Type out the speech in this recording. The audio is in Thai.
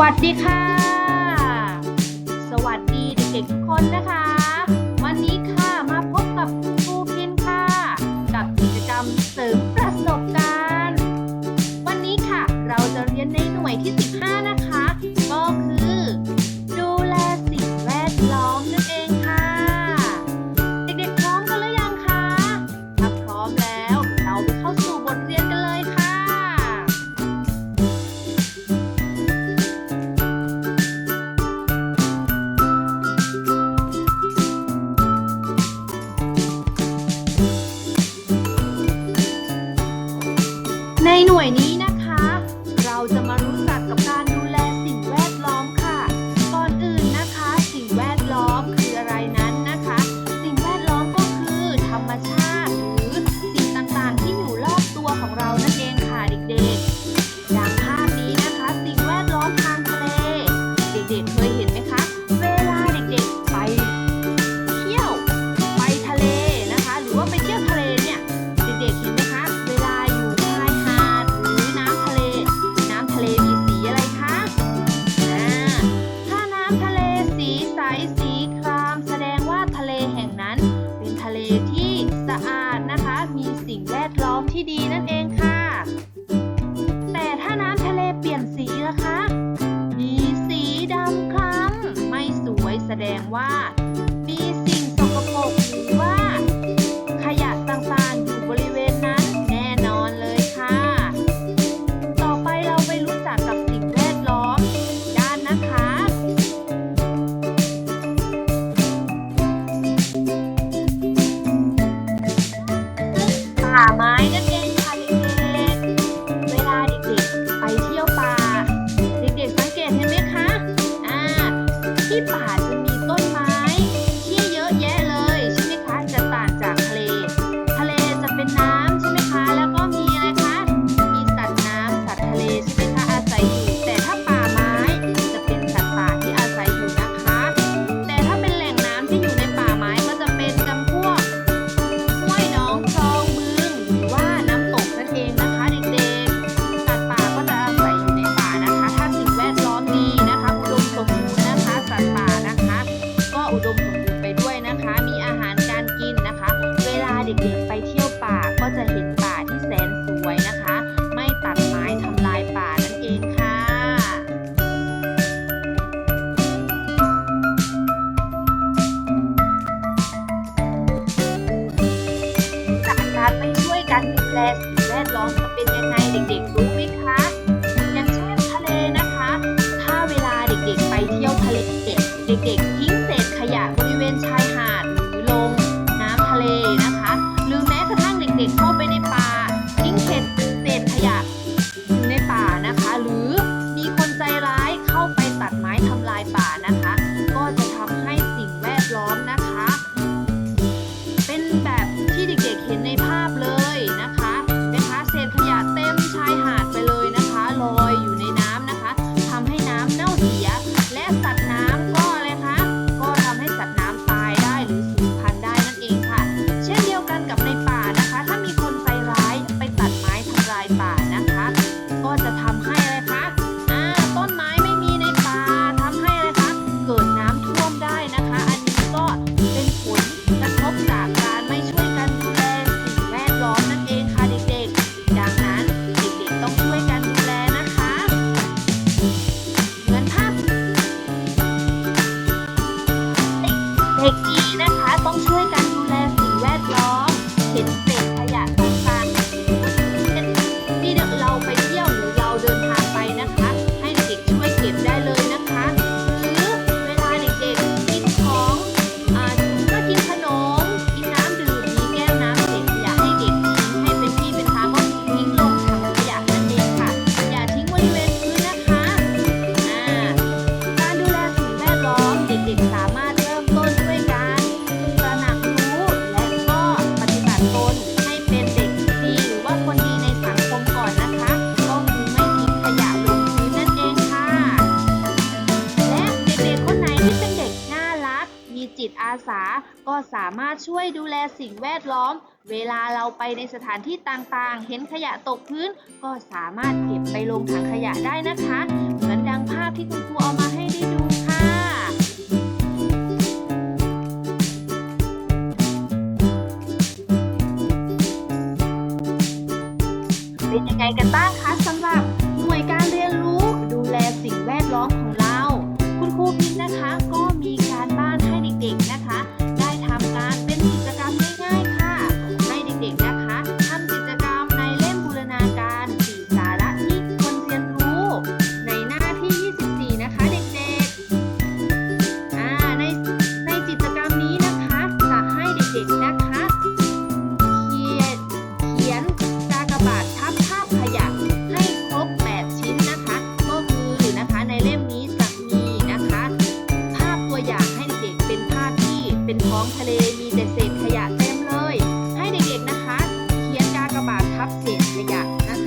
วัสดีค่ะ สวัสดีเด็กๆทุกคนนะคะ ในหน่วยนี้นะ คะ มีสีดำคล้ำไม่สวยแสดงว่า แดแวดล้อมจะเป็นยังไงเด็กๆรู้ไหมคะอย่างเช่นทะเลนะคะ ถ้าเวลาเด็กๆไปเที่ยวทะเลเด็กๆ ห็นเศษขยะตรงกลางที่เราไปเที่ยวหรือเราเดินทางไปนะคะ ให้เด็กช่วยเก็บได้เลยนะคะ หรือเวลาเด็กๆกินของอ่าถ้กินขนมกินน้ำดื่มมีแก้วน้ำเศษขยะให้เด็กทิ้งให้เป็นที่เป็นทางก็ทิ้งลงถังขยะนั่นเองค่ะ อย่าทิ้งบริเวพื้นนะคะการดูแลสิ่งแวดล้อมเด็กๆสามารถาสา ก็สามารถช่วยดูแลสิ่งแวดล้อม เวลาเราไปในสถานที่ต่างๆ เห็นขยะตกพื้น ก็สามารถเก็บไปลงถังขยะได้นะคะ เหมือนดังภาพที่คุณครูเอามาให้ได้ดูค่ะเป็นยังไงกันบ้างคะ อยาก